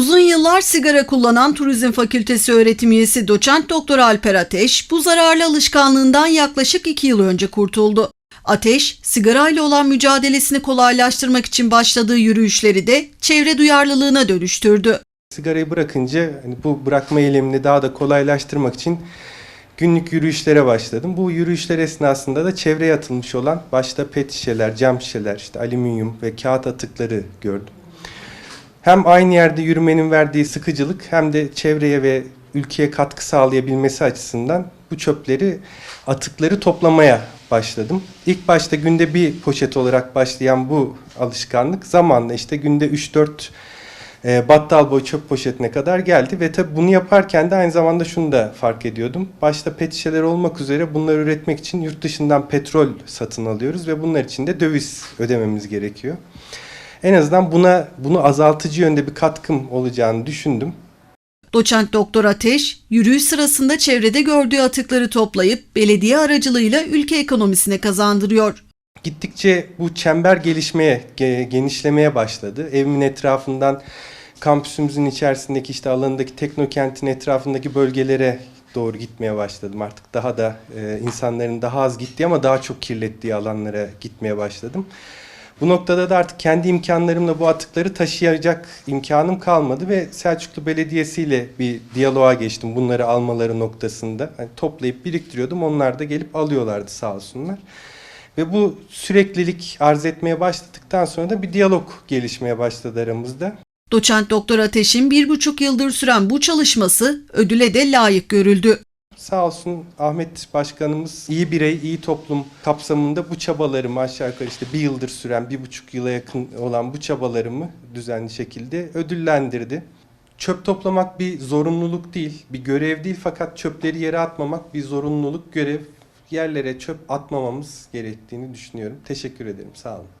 Uzun yıllar sigara kullanan Turizm Fakültesi öğretim üyesi doçent doktor Alper Ateş bu zararlı alışkanlığından yaklaşık 2 yıl önce kurtuldu. Ateş, sigarayla olan mücadelesini kolaylaştırmak için başladığı yürüyüşleri de çevre duyarlılığına dönüştürdü. Sigarayı bırakınca hani bu bırakma eylemini daha da kolaylaştırmak için günlük yürüyüşlere başladım. Bu yürüyüşler esnasında da çevreye atılmış olan başta pet şişeler, cam şişeler, işte alüminyum ve kağıt atıkları gördüm. Hem aynı yerde yürümenin verdiği sıkıcılık hem de çevreye ve ülkeye katkı sağlayabilmesi açısından bu çöpleri, atıkları toplamaya başladım. İlk başta günde bir poşet olarak başlayan bu alışkanlık zamanla işte günde 3-4 e, battal boy çöp poşetine kadar geldi ve tabii bunu yaparken de aynı zamanda şunu da fark ediyordum. Başta pet şişeler olmak üzere bunları üretmek için yurt dışından petrol satın alıyoruz ve bunlar için de döviz ödememiz gerekiyor. En azından buna bunu azaltıcı yönde bir katkım olacağını düşündüm. Doçent doktor Ateş, yürüyüş sırasında çevrede gördüğü atıkları toplayıp belediye aracılığıyla ülke ekonomisine kazandırıyor. Gittikçe bu çember gelişmeye, ge- genişlemeye başladı. Evimin etrafından kampüsümüzün içerisindeki işte alanındaki teknokentin etrafındaki bölgelere doğru gitmeye başladım. Artık daha da e, insanların daha az gittiği ama daha çok kirlettiği alanlara gitmeye başladım. Bu noktada da artık kendi imkanlarımla bu atıkları taşıyacak imkanım kalmadı ve Selçuklu Belediyesi ile bir diyaloğa geçtim bunları almaları noktasında. Hani toplayıp biriktiriyordum onlar da gelip alıyorlardı sağ olsunlar. Ve bu süreklilik arz etmeye başladıktan sonra da bir diyalog gelişmeye başladı aramızda. Doçent doktor Ateş'in bir buçuk yıldır süren bu çalışması ödüle de layık görüldü. Sağ olsun Ahmet Başkanımız iyi birey, iyi toplum kapsamında bu çabalarımı aşağı yukarı işte bir yıldır süren, bir buçuk yıla yakın olan bu çabalarımı düzenli şekilde ödüllendirdi. Çöp toplamak bir zorunluluk değil, bir görev değil fakat çöpleri yere atmamak bir zorunluluk, görev. Yerlere çöp atmamamız gerektiğini düşünüyorum. Teşekkür ederim, sağ olun.